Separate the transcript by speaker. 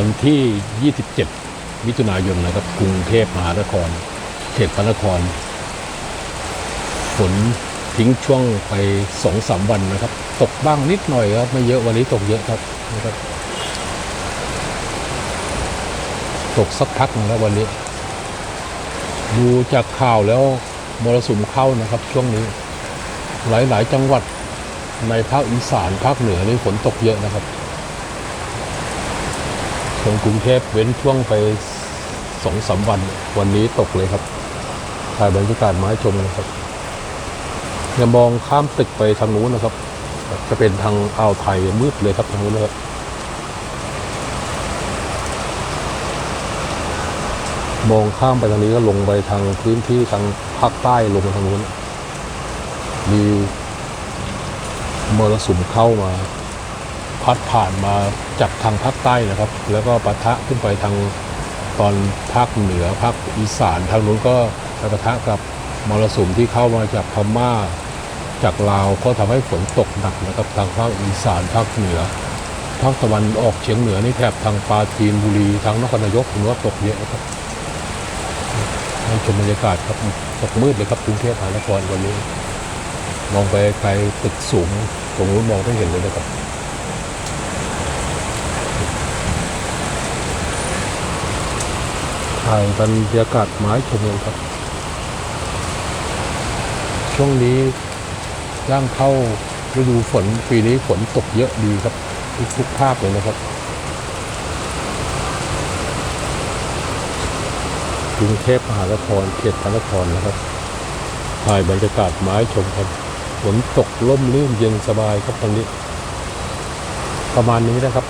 Speaker 1: วันที่ 27 มิถุนายนนะครับกรุงเทพมหานคร เขตพระนคร ฝนทิ้งช่วงไปสองสามวันนะครับ ตกบ้างนิดหน่อยครับ ไม่เยอะวันนี้ตกเยอะครับนะครับ ตกสักพักนึงแล้ววันนี้ ดูจากข่าวแล้วมรสุมเข้านะครับ ช่วงนี้ หลาย ๆ จังหวัดในภาคอีสานภาคเหนือนี่ฝนตกเยอะนะครับ ส่วนกรุงเทพเว้นช่วงไปสองสามวัน วันนี้ตกเลยครับถ่ายบรรยากาศมาให้ชมนะครับอย่ามองข้ามตึกไปทางนู้นนะครับ จะเป็นทางอ่าวไทยมืดเลยครับทางนู้นนะครับมองข้ามไปทางนี้ก็ลงไปทางพื้นที่ทางภาคใต้ลงไปทางนู้นมีมรสุมเข้ามา พัดผ่านมาจากทางภาคใต้นะครับ แล้วก็ปะทะขึ้นไปทางตอนภาคเหนือภาคอีสานทางนู้นก็ไปปะทะกับมรสุมที่เข้ามาจากพม่า จากลาวก็ทำให้ฝนตกหนักนะครับทางภาคอีสานภาคเหนือภาคตะวันออกเฉียงเหนือนี่แถบทางปราจีนบุรีทางนครนายกถือว่าตกเยอะนะครับให้ชมบรรยากาศครับตกมืดเลยครับกรุงเทพมหานครวันนี้ มองไปไกลตึกสูงตรงนู้นมองไม่เห็นเลยนะครับ ถ่ายบรรยากาศไม้ชมเลยครับ ช่วงนี้ย่างเข้าฤดูฝนปีนี้ฝนตกเยอะดีครับ ทุกทุกภาคเลยนะครับกรุงเทพมหานครเขตพระนครนะครับ ถ่ายบรรยากาศไม้ชมครับฝนตกล่มลื่นเย็นสบายครับตอนนี้ ประมาณนี้นะครับ